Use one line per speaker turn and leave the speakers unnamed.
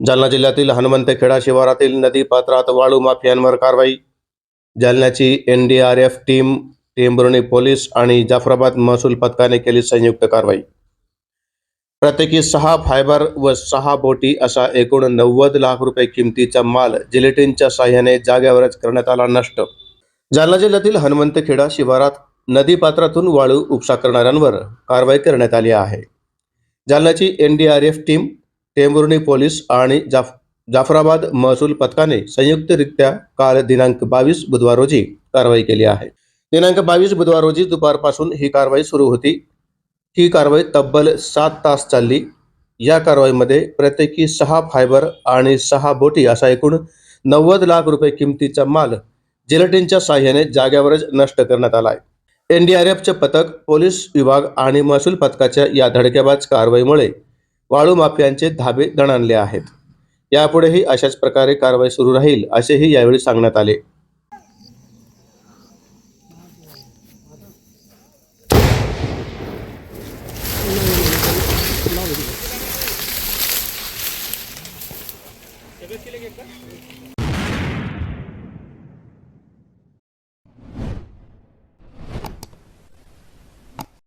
जालना जिल्ह्यातील हनुमंतखेडा शिवारातील नदी पात्रात वाळू माफियांवर कारवाई. जालन्याची N D R F team Tembhurni police आणि जाफराबाद महसूल पथकाने केली संयुक्त कारवाई. प्रत्येकी सहा फायबर व सहा बोटी असा एकूण नव्वद लाख रुपये किमतीचा माल जिलेटिनच्या साह्याने जाग्यावरच करण्यात आला नष्ट. जालना जिल्ह्यातील हनुमंतखेडा शिवारात नदीपात्रातून वाळू उपसा करणाऱ्यांवर कारवाई करण्यात आली आहे. जालन्याची N D R F team Tembhurni police आणि जाफ जाफराबाद महसूल पथकाने संयुक्तरित्या काल दिनांक बावीस बुधवार रोजी कारवाई केली आहे. दिनांक बावीस बुधवार रोजी दुपारपासून ही कारवाई सुरू होती. ही कारवाई तब्बल सात तास चालली. या कारवाईमध्ये प्रत्येकी सहा फायबर आणि सहा बोटी असा एकूण नव्वद लाख रुपये किमतीचा माल जिलेटिनच्या साह्याने जाग्यावरच नष्ट करण्यात आला आहे एनडीआरएफचे पथक पोलीस विभाग आणि महसूल पथकाच्या या धडकेबाज कारवाईमुळे वाळू माफियांचे धाबे दणाणले आहेत. यापुढेही अशाच प्रकारे कारवाई सुरू राहील असेही यावेळी सांगण्यात आले. ¿Cuánto es que le queda?